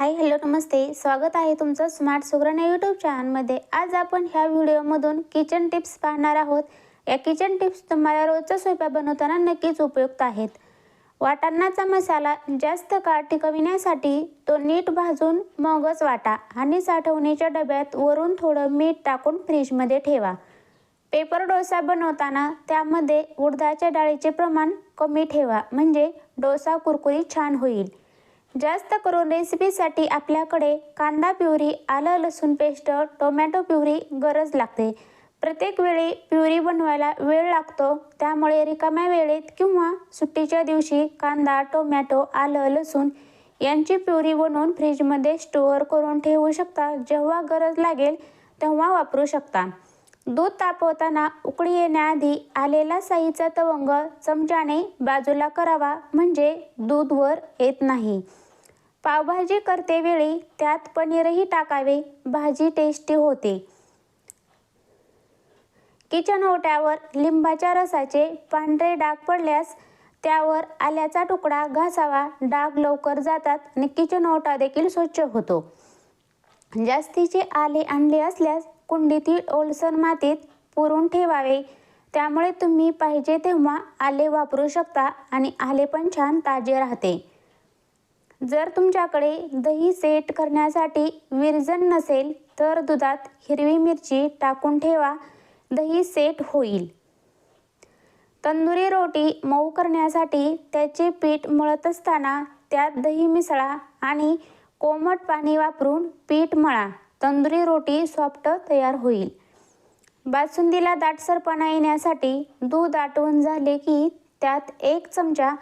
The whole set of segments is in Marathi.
हाय हॅलो नमस्ते. स्वागत आहे तुमचं स्मार्ट सुग्रण यूट्यूब चॅनलमध्ये आज आपण ह्या व्हिडिओमधून किचन टिप्स पाहणार आहोत. या किचन टिप्स तुम्हाला रोजचा स्वयंपाक बनवताना नक्कीच उपयुक्त आहेत. वाटाणाचा मसाला जास्त काळ टिकविण्यासाठी तो नीट भाजून मगच वाटा आणि साठवणीच्या डब्यात वरून थोडं मीठ टाकून फ्रीजमध्ये ठेवा. पेपर डोसा बनवताना त्यामध्ये उडदाच्या डाळीचे प्रमाण कमी ठेवा. म्हणजे डोसा कुरकुरीत छान होईल. जास्त करून रेसिपीसाठी आपल्याकडे कांदा प्युरी आलं लसूण पेस्ट टोमॅटो प्युरी गरज लागते. प्रत्येक वेळी प्युरी बनवायला वेळ लागतो. त्यामुळे रिकाम्या वेळेत किंवा सुट्टीच्या दिवशी कांदा टोमॅटो आलं लसूण यांची प्युरी बनवून फ्रीजमध्ये स्टोअर करून ठेवू शकता. जेव्हा गरज लागेल तेव्हा वापरू शकता. दूध तापवताना उकळी येण्याआधी आलेला साईचा तवंग चमच्याने बाजूला करावा. म्हणजे दूध वर येत नाही. पावभाजी करतेवेळी त्यात पनीरही टाकावे. भाजी टेस्टी होते. किचन ओट्यावर लिंबाच्या रसाचे पांढरे डाग पडल्यास त्यावर आल्याचा तुकडा घासावा. डाग लवकर जातात आणि किचन ओटा देखील स्वच्छ होतो. जास्तीचे आले आणले असल्यास कुंडीतील ओलसर मातीत पुरून ठेवावे. त्यामुळे तुम्ही पाहिजे तेव्हा आले वापरू शकता आणि आले पण छान ताजे राहते. जर तुमच्याकडे दही सेट करण्यासाठी विरजन नसेल तर दुधात हिरवी मिरची टाकून ठेवा. दही सेट होईल. तंदुरी रोटी मऊ करण्यासाठी त्याचे पीठ मळत असताना त्यात दही मिसळा आणि कोमट पाणी वापरून पीठ मळा. तंदुरी रोटी सॉफ्ट तयार होईल. बासुंदीला दाटसरपणा येण्यासाठी दूध आटवून झाले की त्यात एक चमचा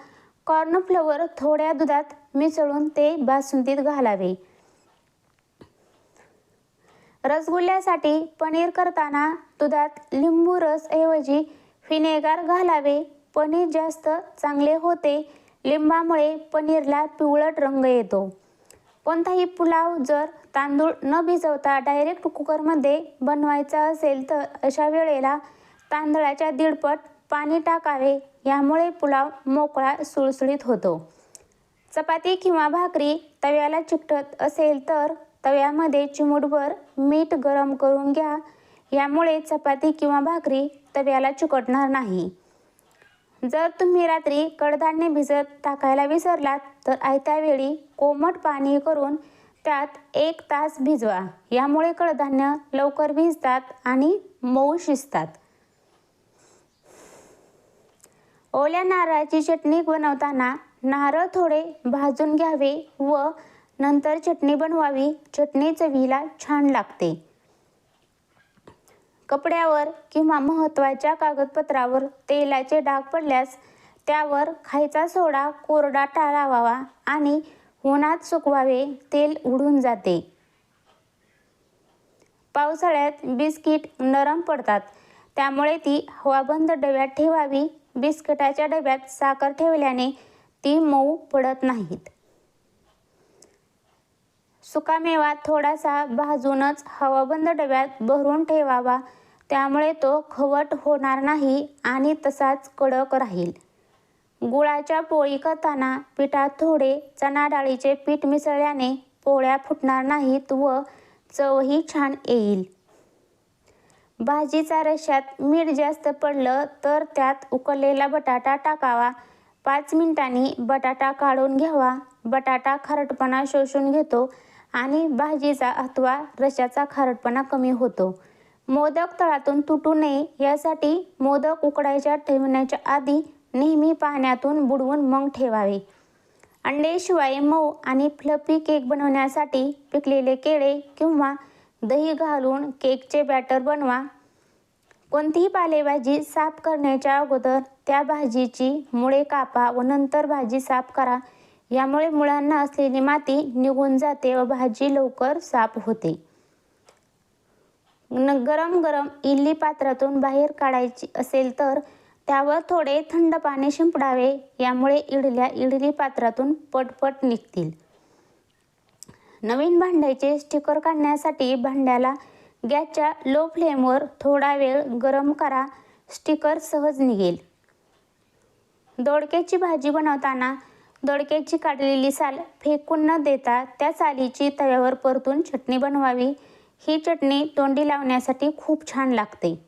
कॉर्नफ्लवर थोड्या दुधात मिसळून ते बासुंदीत घालावे. रसगुल्ल्यासाठी पनीर करताना दुधात लिंबू रस ऐवजी व्हिनेगार घालावे. पनीर जास्त चांगले होते लिंबामुळे पनीरला पिवळट रंग येतो. कोणताही पुलाव जर तांदूळ न भिजवता डायरेक्ट कुकरमध्ये बनवायचा असेल तर अशा वेळेला तांदळाच्या दीडपट पाणी टाकावे. यामुळे पुलाव मोकळा सुळसुळीत होतो. चपाती किंवा भाकरी तव्याला चिकटत असेल तर तव्यामध्ये चिमूटभर मीठ गरम करून घ्या. यामुळे चपाती किंवा भाकरी तव्याला चिकटणार नाही. जर तुम्ही रात्री कडधान्य भिजत टाकायला विसरलात तर आयत्या वेळी कोमट पाणी करून त्यात एक तास भिजवा. यामुळे कडधान्य लवकर भिजतात आणि मऊ शिजतात. ओल्या नारळाची चटणी बनवताना नारळ थोडे भाजून घ्यावे व नंतर चटणी बनवावी. चटणी चवीला छान लागते. कपड्यावर किंवा महत्त्वाच्या कागदपत्रावर तेलाचे डाग पडल्यास त्यावर खायचा सोडा कोरडा टाळावा आणि उन्हात सुकवावे. तेल उडून जाते. पावसाळ्यात बिस्किट नरम पडतात. त्यामुळे ती हवाबंद डब्यात ठेवावी. बिस्किटाच्या डब्यात साखर ठेवल्याने ती मऊ पडत नाहीत. सुकामेवा थोडासा भाजूनच हवाबंद डब्यात भरून ठेवावा. त्यामुळे तो खवट होणार नाही आणि तसाच कडक राहील. गुळाच्या पोळी करताना पिठात थोडे चणा डाळीचे पीठ मिसळल्याने पोळ्या फुटणार नाहीत व चवही छान येईल. भाजीचा रश्यात मीठ जास्त पडलं तर त्यात उकळलेला बटाटा टाकावा. पाच मिनिटांनी बटाटा काढून घ्यावा. बटाटा खारटपणा शोषून घेतो आणि भाजीचा अथवा रशाचा खारटपणा कमी होतो. मोदक तळातून तुटू नये यासाठी मोदक उकडायच्या ठेवण्याच्या आधी नेहमी पाण्यातून बुडवून मग ठेवावे. अंडेशिवाय मऊ आणि फ्लपी केक बनवण्यासाठी पिकलेले केळे किंवा दही घालून केकचे बॅटर बनवा. कोणतीही पालेभाजी साफ करण्याच्या अगोदर त्या भाजीची मुळे कापा व नंतर भाजी साफ करा. यामुळे मुळांना असलेली माती निघून जाते व भाजी लवकर साफ होते. गरम गरम इडली पात्रातून बाहेर काढायची असेल तर त्यावर थोडे थंड पाणी शिंपडावे. यामुळे इडल्या इडली पात्रातून पटपट निघतील. नवीन भांड्याचे स्टिकर काढण्यासाठी भांड्याला गॅसच्या लो फ्लेमवर थोडा वेळ गरम करा. स्टिकर सहज निघेल. दोडक्याची भाजी बनवताना दोडक्याची काढलेली साल फेकून न देता त्या सालीची तव्यावर परतून चटणी बनवावी. ही चटणी तोंडी लावण्यासाठी खूप छान लागते.